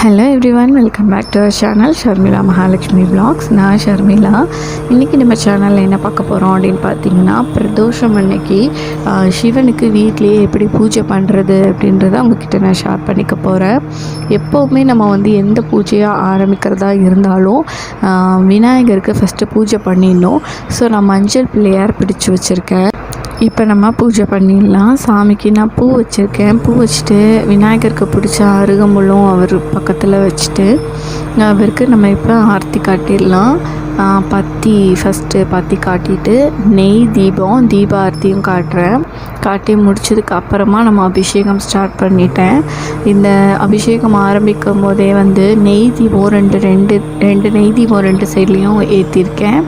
Hello every one welcome back to our channel Sharmila Mahalakshmi blogs நான் ஷர்மிளா இன்றைக்கி நம்ம சேனலில் என்ன பார்க்க போகிறோம் அப்படின்னு பார்த்தீங்கன்னா பிரதோஷம் அன்னைக்கு சிவனுக்கு வீட்லேயே எப்படி பூஜை பண்ணுறது அப்படின்றத உங்ககிட்ட நான் ஷேர் பண்ணிக்க போகிறேன் எப்போவுமே நம்ம வந்து எந்த பூஜையாக ஆரம்பிக்கிறதா இருந்தாலும் விநாயகருக்கு ஃபஸ்ட்டு பூஜை பண்ணிடணும். ஸோ நான் மஞ்சள் பிள்ளையார் பிடிச்சி வச்சுருக்கேன். இப்போ நம்ம பூஜை பண்ணிடலாம். சாமிக்கு நான் பூ வச்சுருக்கேன். பூ வச்சுட்டு விநாயகருக்கு பிடிச்ச அருகம்புல்லும் அவர் பக்கத்தில் வச்சுட்டு அவருக்கு நம்ம இப்போ ஆர்த்தி காட்டிடலாம். பத்தி ஃபஸ்ட்டு பத்தி காட்டிட்டு நெய் தீபம் தீப காட்டுறேன். காட்டி முடிச்சதுக்கு அப்புறமா நம்ம அபிஷேகம் ஸ்டார்ட் பண்ணிட்டேன். இந்த அபிஷேகம் ஆரம்பிக்கும் போதே வந்து நெய் தீபம் ரெண்டு ரெண்டு ரெண்டு நெய் தீபம் ரெண்டு சைட்லேயும் ஏற்றிருக்கேன்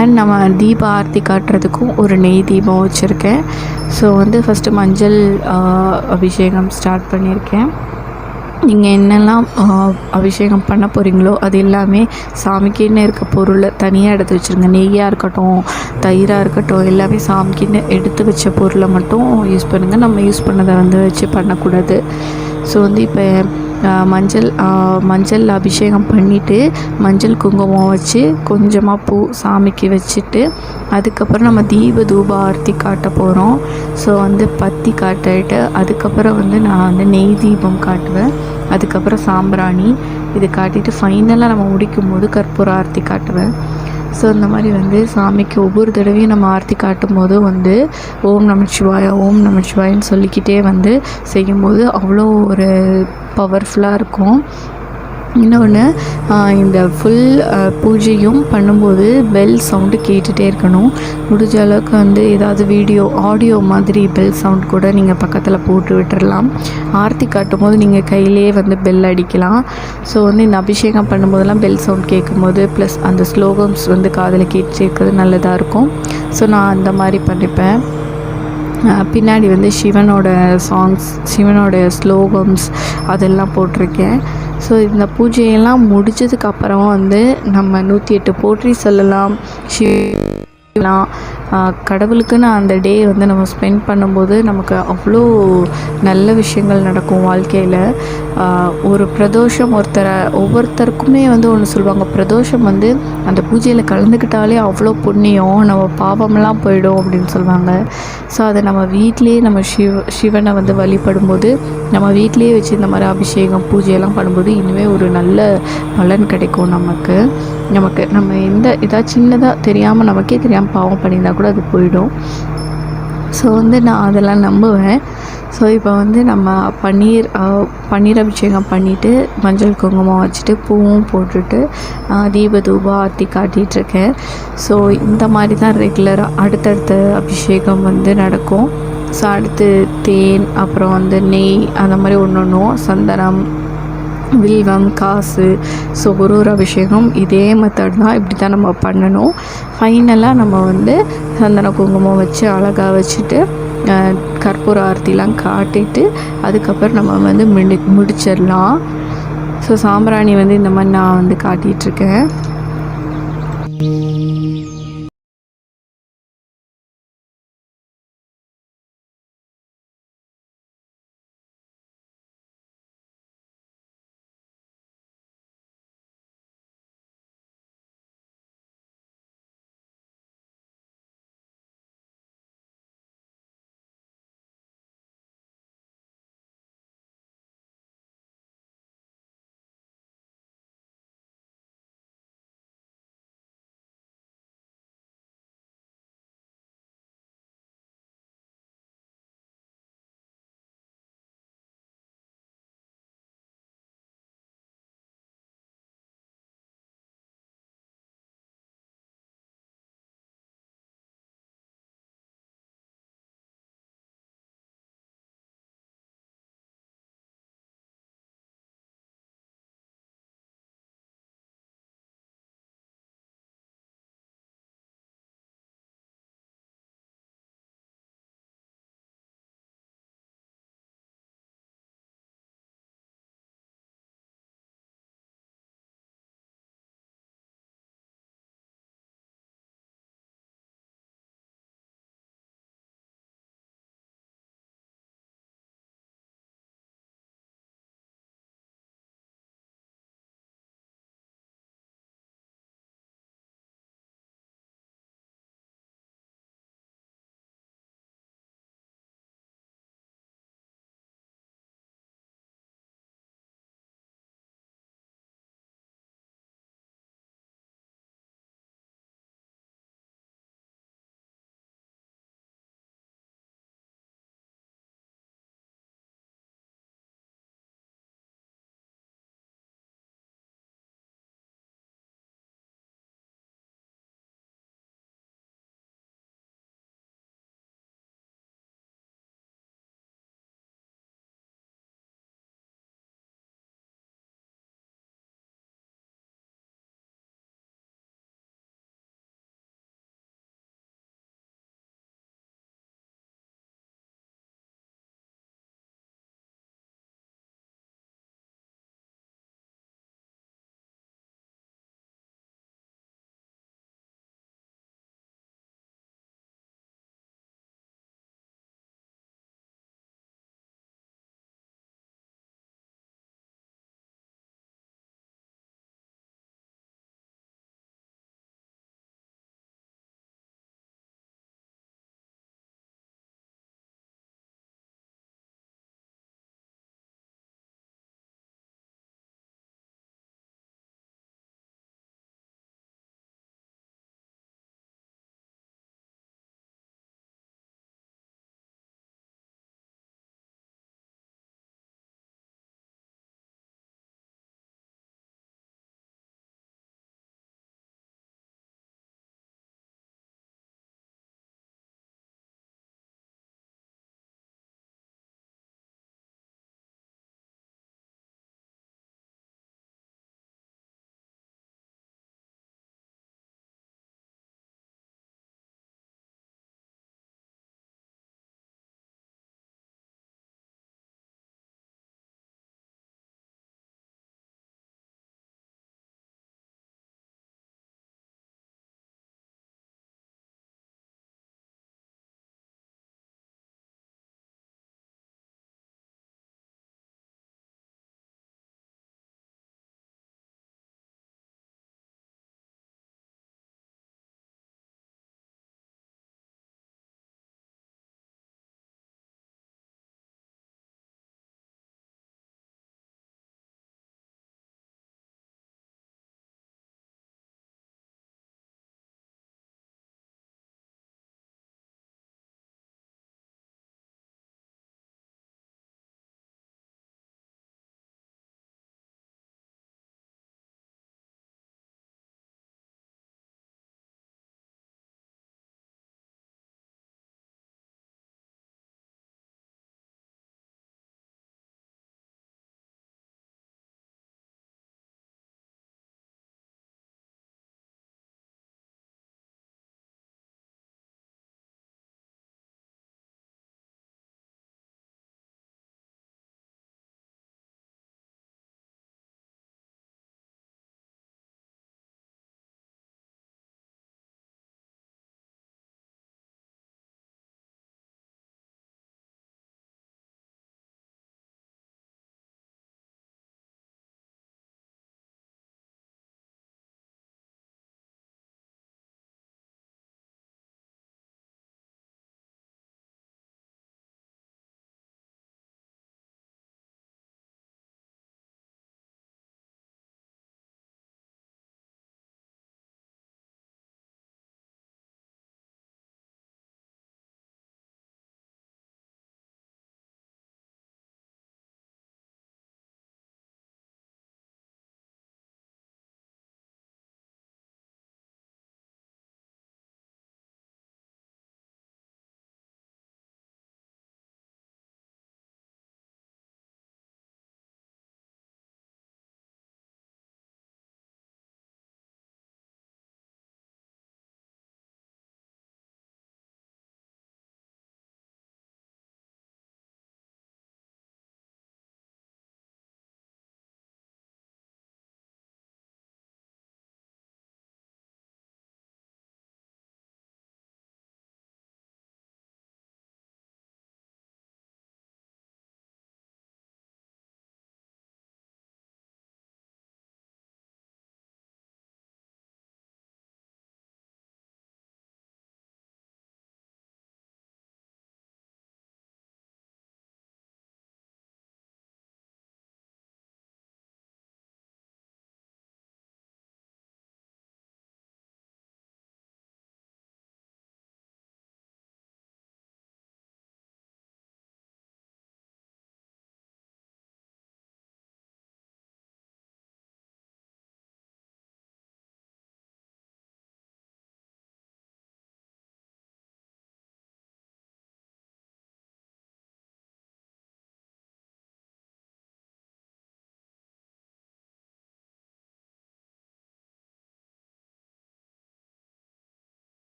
அண்ட் நம்ம தீப ஆரத்தி காட்டுறதுக்கும் ஒரு நெய் தீபம் வச்சுருக்கேன். ஸோ வந்து ஃபஸ்ட்டு மஞ்சள் அபிஷேகம் ஸ்டார்ட் பண்ணியிருக்கேன். நீங்கள் என்னெல்லாம் அபிஷேகம் பண்ண போகிறீங்களோ அது எல்லாமே சாமிக்குன்னு இருக்க பொருளை தனியாக எடுத்து வச்சுருங்க. நெய்யாக இருக்கட்டும் தயிராக இருக்கட்டும் எல்லாமே சாமிக்குன்னு எடுத்து வச்ச பொருளை மட்டும் யூஸ் பண்ணுங்கள் நம்ம யூஸ் பண்ணதை வந்து வச்சு பண்ணக்கூடாது. ஸோ வந்து இப்போ மஞ்சள் மஞ்சள் அபிஷேகம் பண்ணிவிட்டு மஞ்சள் குங்குமம் வச்சு கொஞ்சமாக பூ சாமிக்கு வச்சுட்டு அதுக்கப்புறம் நம்ம தீப தூப ஆரத்தி காட்ட போகிறோம் ஸோ வந்து பத்தி காட்டிட்டு அதுக்கப்புறம் வந்து நான் வந்து நெய் தீபம் காட்டுவேன். அதுக்கப்புறம் சாம்பிராணி இது காட்டிட்டு ஃபைனலாக நம்ம முடிக்கும் போது கற்பூர ஆரத்தி காட்டுவேன். ஸோ இந்த மாதிரி வந்து சாமிக்கு ஒவ்வொரு தடவையும் நம்ம ஆர்த்தி காட்டும் போதும் வந்து ஓம் நமச்சிவாயா ஓம் நமச்சிவாயின்னு சொல்லிக்கிட்டே வந்து செய்யும்போது அவ்வளோ ஒரு பவர்ஃபுல்லாக இருக்கும். இன்னொன்று இந்த ஃபுல் பூஜையும் பண்ணும்போது பெல் சவுண்டு கேட்டுகிட்டே இருக்கணும். முடிஞ்ச அளவுக்கு வந்து ஏதாவது வீடியோ ஆடியோ மாதிரி பெல் சவுண்ட் கூட நீங்கள் பக்கத்தில் போட்டு விட்டுறலாம். ஆர்த்தி காட்டும் போது நீங்கள் கையிலே வந்து பெல் அடிக்கலாம். ஸோ வந்து இந்த அபிஷேகம் பண்ணும்போதெல்லாம் பெல் சவுண்ட் கேட்கும்போது ப்ளஸ் அந்த ஸ்லோகம்ஸ் வந்து காதில் கேட்டு இருக்கிறது நல்லதாக இருக்கும். ஸோ நான் அந்த மாதிரி பண்ணிப்பேன். பின்னாடி வந்து சிவனோட சாங்ஸ் சிவனோட ஸ்லோகம்ஸ் அதெல்லாம் போட்டிருக்கேன். ஸோ இந்த பூஜையெல்லாம் முடிச்சதுக்கப்புறம் வந்து நம்ம நூற்றி எட்டு போற்றி சொல்லலாம். சிவ கடவுளுக்குன்னு அந்த டே வந்து நம்ம ஸ்பெண்ட் பண்ணும்போது நமக்கு அவ்வளோ நல்ல விஷயங்கள் நடக்கும் வாழ்க்கையில். ஒரு பிரதோஷம் ஒருத்தரை ஒவ்வொருத்தருக்குமே வந்து ஒன்று சொல்லுவாங்க. பிரதோஷம் வந்து அந்த பூஜையில் கலந்துக்கிட்டாலே அவ்வளோ புண்ணியம் நம்ம பாவம்லாம் போயிடும் அப்படின்னு சொல்லுவாங்க. ஸோ அதை நம்ம வீட்டிலேயே நம்ம சிவ சிவனை வந்து வழிபடும்போது நம்ம வீட்டிலேயே வச்சு இந்த மாதிரி அபிஷேகம் பூஜையெல்லாம் பண்ணும்போது இனிமேல் ஒரு நல்ல பலன் கிடைக்கும் நமக்கு. நமக்கு நம்ம எந்த இதாக சின்னதாக தெரியாமல் நமக்கே தெரியாமல் பாவம் பண்ணியிருந்தா கூட அது போயிடும். ஸோ வந்து நான் அதெல்லாம் நம்புவேன். ஸோ இப்போ வந்து நம்ம பன்னீர் பன்னீர் அபிஷேகம் பண்ணிவிட்டு மஞ்சள் குங்குமம் வச்சுட்டு பூவும் போட்டுட்டு தீப தூபா ஆர்த்தி காட்டிகிட்ருக்கேன் ஸோ இந்த மாதிரி தான் ரெகுலராக அடுத்தடுத்த அபிஷேகம் வந்து நடக்கும். ஸோ அடுத்து தேன் அப்புறம் வந்து நெய் அந்த மாதிரி ஒன்று ஒன்றும் சந்தனம் வில்வம் காசு ஸோ ஒரு ஒரு அபிஷேகம் இதே மெத்தட் தான் இப்படி தான் நம்ம பண்ணணும். ஃபைனலாக நம்ம வந்து சந்தன குங்குமம் வச்சு அழகாக வச்சுட்டு கற்பூர ஆர்த்திலாம் காட்டிட்டு அதுக்கப்புறம் நம்ம வந்து முடி முடிச்சிடலாம். ஸோ சாம்பிராணி வந்து இந்த மாதிரி நான் வந்து காட்டிகிட்ருக்கேன்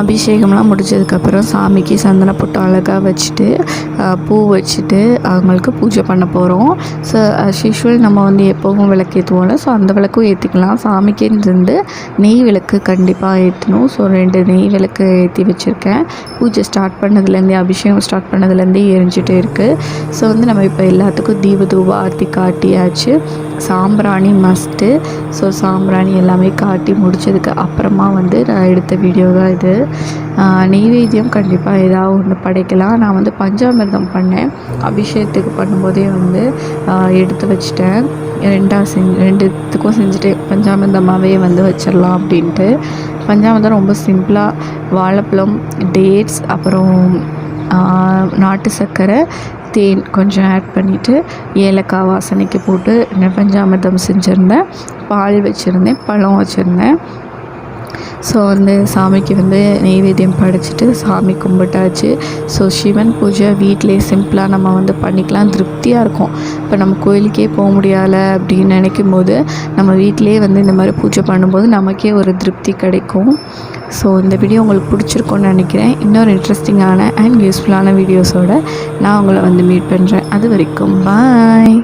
அபிஷேகம்லாம் முடிச்சதுக்கப்புறம் சாமிக்கு சந்தன பொட்டு அழகாக வச்சுட்டு பூ வச்சுட்டு அவங்களுக்கு பூஜை பண்ண போகிறோம் ஸோ அஸ் யூஷுவல் நம்ம வந்து எப்போவும் விளக்கு ஏற்றுவோம்ல ஸோ அந்த விளக்கும் ஏற்றிக்கலாம் சாமிக்குன்னு இருந்து நெய் விளக்கு கண்டிப்பாக ஏற்றணும் ஸோ ரெண்டு நெய் விளக்கு ஏற்றி வச்சுருக்கேன். பூஜை ஸ்டார்ட் பண்ணதுலேருந்தே அபிஷேகம் ஸ்டார்ட் பண்ணதுலேருந்தே எரிஞ்சிட்டே இருக்குது ஸோ வந்து நம்ம இப்போ எல்லாத்துக்கும் தீப தூப ஆர்த்தி காட்டியாச்சு. சாம்பிராணி மஸ்ட்டு ஸோ சாம்பிராணி எல்லாமே காட்டி முடிச்சதுக்கு அப்புறமா வந்து நான் எடுத்த வீடியோ தான் இது. நெய்வேத்தியம் கண்டிப்பாக ஏதாவது ஒன்று படைக்கலாம். நான் வந்து பஞ்சாமிர்தம் பண்ணேன். அபிஷேகத்துக்கு பண்ணும்போதே வந்து எடுத்து வச்சிட்டேன். ரெண்டாக செஞ்சு ரெண்டுத்துக்கும் செஞ்சுட்டு பஞ்சாமிர்தமாகவே வந்து வச்சிடலாம் அப்படின்ட்டு. பஞ்சாமிர்தம் ரொம்ப சிம்பிளாக வாழைப்பழம் டேட்ஸ் அப்புறம் நாட்டு சர்க்கரை தேன் கொஞ்சம் ஆட் பண்ணிவிட்டு ஏலக்காய் வாசனைக்கு போட்டு நான் பஞ்சாமிர்தம் செஞ்சுருந்தேன். பால் வச்சுருந்தேன் பழம் வச்சுருந்தேன். ஸோ வந்து சாமிக்கு வந்து நெய்வேத்தியம் படைச்சிட்டு சாமி கும்பிட்டாச்சு. ஸோ சிவன் பூஜை வீட்டிலே சிம்பிளாக நம்ம வந்து பண்ணிக்கலாம். திருப்தியாக இருக்கும். இப்போ நம்ம கோயிலுக்கே போக முடியல அப்படின்னு நினைக்கும் போது நம்ம வீட்டிலே வந்து இந்த மாதிரி பூஜை பண்ணும்போது நமக்கே ஒரு திருப்தி கிடைக்கும். ஸோ இந்த வீடியோ உங்களுக்கு பிடிச்சிருக்கோன்னு நினைக்கிறேன். இன்னொரு இன்ட்ரெஸ்டிங்கான அண்ட் யூஸ்ஃபுல்லான வீடியோஸோடு நான் உங்களை வந்து மீட் பண்ணுறேன் அது வரைக்கும் பாய்